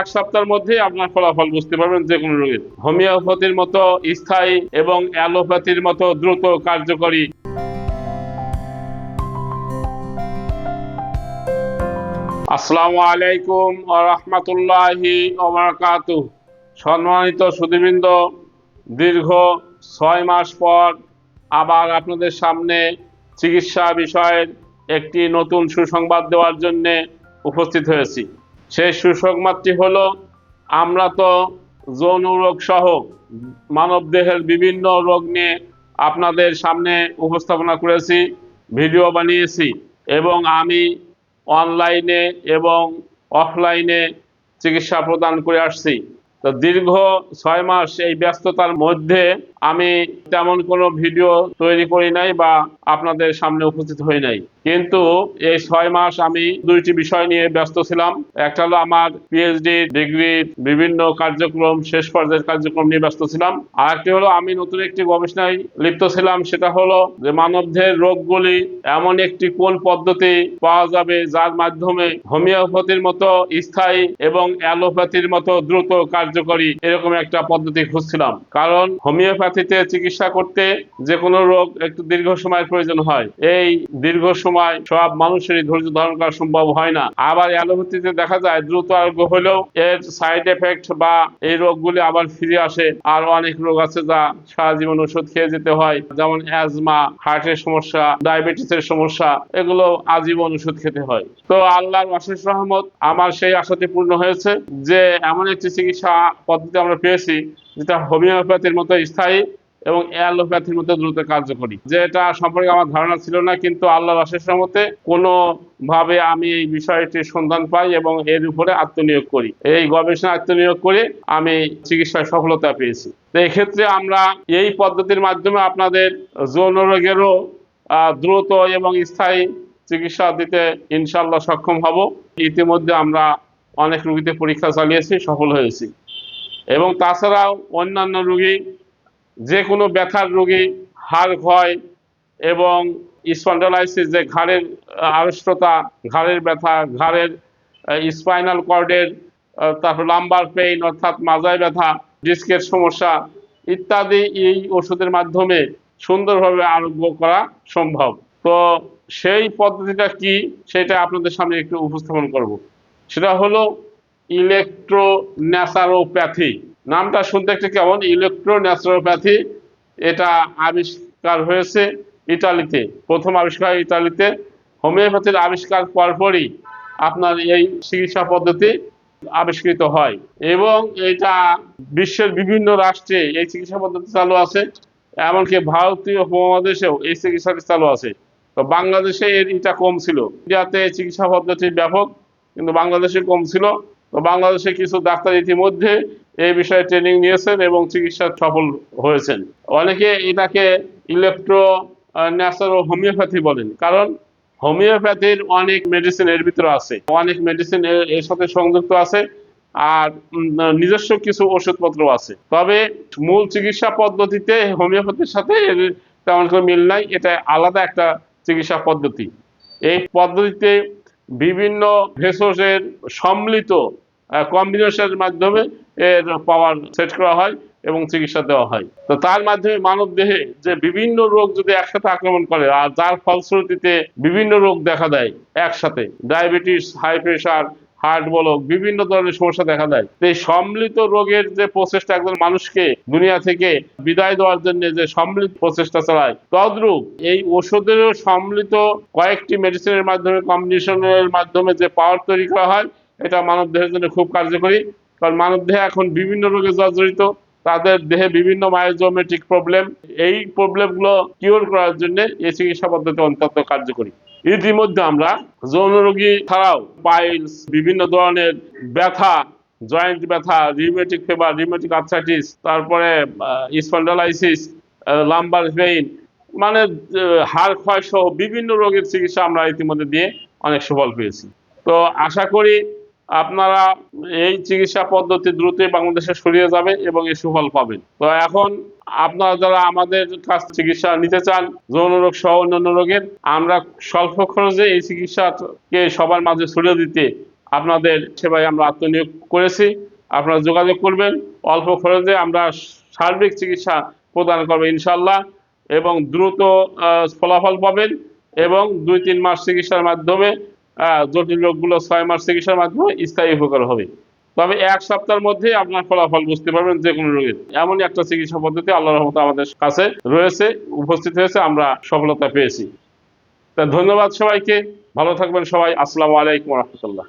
এক সপ্তাহের মধ্যে আপনার ফলাফল বুঝতে পারবেন যে কোনো রোগের হোমিওপ্যাথির মতো স্থায়ী এবং অ্যালোপ্যাথির মতো দ্রুত কার্যকরী। আসসালামু আলাইকুম রহমতুল্লাহি সম্মানিত সুদীবৃন্দ দীর্ঘ ছয় মাস পর আবার আপনাদের সামনে চিকিৎসা বিষয়ের একটি নতুন সুসংবাদ দেওয়ার জন্য উপস্থিত হয়েছি। সেই সুসংবাদটি হলো আমরা তো যৌন রোগ সহ মানব দেহের বিভিন্ন রোগ নিয়ে আপনাদের সামনে উপস্থাপনা করেছি, ভিডিও বানিয়েছি এবং আমি অনলাইনে এবং অফলাইনে চিকিৎসা প্রদান করে আসছি। তো দীর্ঘ ছয় মাস এই ব্যস্ততার মধ্যে আমি তেমন কোনো ভিডিও তৈরি করি নাই বা আপনাদের সামনে উপস্থিত হই নাই। কিন্তু এই ছয় মাস আমি দুইটি বিষয় নিয়ে ব্যস্ত ছিলাম। একটা হলো আমার পিএইচডি ডিগ্রির বিভিন্ন কার্যক্রম, শেষ পর্যায়ের কার্যক্রম নিয়ে ব্যস্ত ছিলাম। আর একটি হলো আমি নতুন একটি গবেষণায় লিপ্ত ছিলাম, সেটা হলো যে মানবদেহের রোগগুলি এমন একটি কোন পদ্ধতি পাওয়া যাবে যার মাধ্যমে হোমিওপ্যাথির মতো স্থায়ী এবং অ্যালোপ্যাথির মতো দ্রুত কার্যকরী এরকম একটা পদ্ধতি খুঁজছিলাম। কারণ হোমিওপ্যাথিতে চিকিৎসা করতে যে কোনো রোগ একটু দীর্ঘ সময়ের প্রয়োজন হয়। এই দীর্ঘ সময় সব মানুষেরই ধৈর্য ধারণ করা সম্ভব হয় না। আবার অ্যালোপ্যাথিতে দেখা যায়, দ্রুত আরোগ্য হলেও এর সাইড এফেক্ট বা এই রোগগুলি আবার ফিরে আসে। আর অনেক রোগ আছে যা সারা জীবন ওষুধ খেয়ে যেতে হয়, যেমন অ্যাজমা হার্টের সমস্যা ডায়াবেটিসের সমস্যা, এগুলো আজীবন ওষুধ খেতে হয়। তো আল্লাহর অশেষ রহমত, আমার সেই আশাটি পূর্ণ হয়েছে যে এমন একটি চিকিৎসা পদ্ধতি আমরা পেয়েছি যেটা হোমিওপ্যাথির মতো স্থায়ী এবং অ্যালোপ্যাথির মতো দ্রুত কার্যকরী। যেটা সম্পর্কে আমার ধারণা ছিল না, কিন্তু আল্লাহর অশেষ রহমতে কোনো ভাবে আমি এই বিষয়টির সন্ধান পাই এবং এর উপরে আত্মনিয়োগ করি। এই গবেষণা আত্মনিয়োগ করে আমি চিকিৎসায় সফলতা পেয়েছি। তো এক্ষেত্রে আমরা এই পদ্ধতির মাধ্যমে আপনাদের যৌন রোগেরও দ্রুত এবং স্থায়ী চিকিৎসা দিতে ইনশাল্লাহ সক্ষম হব। ইতিমধ্যে আমরা অনেক রোগীতে পরীক্ষা চালিয়েছি, সফল হয়েছি। এবং তাছাড়াও অন্যান্য রোগী যে কোনো ব্যথার রোগী, হাড় ক্ষয় এবং স্পন্ডালাইসিস, যে ঘাড়ের আড়ষ্টতা, ঘাড়ের ব্যথা, ঘাড়ের স্পাইনাল কর্ডের তারপর লাম্বার পেইন অর্থাৎ মাজায় ব্যথা ডিস্কের সমস্যা ইত্যাদি এই ওষুধের মাধ্যমে সুন্দরভাবে আরোগ্য করা সম্ভব। তো সেই পদ্ধতিটা কি সেটা আপনাদের সামনে একটু উপস্থাপন করব। সেটা হলো ইলেকট্রো ন্যাচারোপ্যাথি নামটা শুনতে একটু কেমন? ইলেকট্রো ন্যাচারোপ্যাথি এটা আবিষ্কার হয়েছে ইটালিতে প্রথম আবিষ্কার ইটালিতে হোমিওপ্যাথির আবিষ্কার পরপরই আপনার এই চিকিৎসা পদ্ধতি আবিষ্কৃত হয়। এবং এটা বিশ্বের বিভিন্ন রাষ্ট্রে এই চিকিৎসা পদ্ধতি চালু আছে, এমনকি ভারতীয় উপমহাদেশেও এই চিকিৎসাটি চালু আছে। তো বাংলাদেশে এর এটা কম ছিল। ইন্ডিয়াতে চিকিৎসা পদ্ধতি ব্যাপক, কিন্তু বাংলাদেশে কম ছিল। তো বাংলাদেশে কিছু ডাক্তার ইতিমধ্যে এই বিষয়ে ট্রেনিং নিয়েছেন এবং চিকিৎসা সফল হয়েছেন। অনেকে এটাকে ইলেকট্রো ন্যাচারো হোমিওপ্যাথি বলেন। কারণ হোমিওপ্যাথির অনেক মেডিসিন এর ভিতরে আছে। অনেক মেডিসিন এর সাথে সংযুক্ত আছে আর নিজস্ব কিছু ওষুধপত্র আছে। তবে মূল চিকিৎসা পদ্ধতিতে হোমিওপ্যাথির সাথে তেমন কোনো মিল নাই। এটা আলাদা একটা চিকিৎসা পদ্ধতি। এই পদ্ধতিতে বিভিন্ন ভেষজের সম্মিলিত কম্বিনেশনের মাধ্যমে এর পাওয়ার সেট করা হয় এবং চিকিৎসা দেওয়া হয়। তো তার মাধ্যমে মানব দেহে যে বিভিন্ন রোগ যদি একসাথে আক্রমণ করে, আর যার ফলশ্রুতিতে বিভিন্ন রোগ দেখা দেয় একসাথে ডায়াবেটিস হাই প্রেশার হার্ট বলো বিভিন্ন ধরনের সমস্যা দেখা দেয়। এই সম্মিলিত রোগের যে প্রচেষ্টা একজন মানুষকে দুনিয়া থেকে বিদায় দেওয়ার জন্য যে সম্মিলিত প্রচেষ্টা চালায়, তদ্রূপ এই ওষুধেরও সম্মিলিত কয়েকটি মেডিসিনের মাধ্যমে কম্বিনেশনের মাধ্যমে যে পাওয়ার তৈরি করা হয়, এটা মানব দেহের জন্য খুব কার্যকরী। কারণ মানব দেহে এখন বিভিন্ন রোগে জর্জরিত। তাদের দেহে বিভিন্ন মায়োজোমেট্রিক প্রবলেম এই প্রবলেমগুলো কিওর করার জন্য এই চিকিৎসা পদ্ধতি অত্যন্ত কার্যকরী। ইতিমধ্যে আমরা যৌন রোগী ছাড়াও পাইলস বিভিন্ন ধরনের ব্যথা জয়েন্ট ব্যথা রিউমেটিক ফেভার রিউমেটিক আর্থ্রাইটিস তারপরে স্পন্ডালাইসিস লাম্বার পেইন মানে হাড় ক্ষয় সহ বিভিন্ন রোগের চিকিৎসা আমরা ইতিমধ্যে দিয়ে অনেক সুফল পেয়েছি। তো আশা করি আপনারা এই চিকিৎসা পদ্ধতি দ্রুতই বাংলাদেশে সরিয়ে যাবে এবং এই সুফল পাবেন। তো এখন আপনারা যারা আমাদের কাছ চিকিৎসা নিতে চান, যৌন রোগ সহ অন্যান্য রোগের, আমরা স্বল্প খরচে এই চিকিৎসাকে সবার মাঝে ছড়িয়ে দিতে আপনাদের সেবায় আমরা আত্মনিয়োগ করেছি। আপনারা যোগাযোগ করবেন। অল্প খরচে আমরা সার্বিক চিকিৎসা প্রদান করব ইনশাল্লাহ এবং দ্রুত ফলাফল পাবেন এবং দুই তিন মাস চিকিৎসার মাধ্যমে জটিল রোগগুলো ছয় মাস চিকিৎসার মাধ্যমে স্থায়ী উপকার হবে। তবে এক সপ্তাহের মধ্যে আপনার ফলাফল বুঝতে পারবেন যে কোনো রোগের। এমন একটা চিকিৎসা পদ্ধতি আল্লাহ রহমত আমাদের কাছে রয়েছে, উপস্থিত হয়েছে, আমরা সফলতা পেয়েছি। তা ধন্যবাদ সবাইকে, ভালো থাকবেন সবাই। আসসালামু আলাইকুম রহমতুল্লাহ।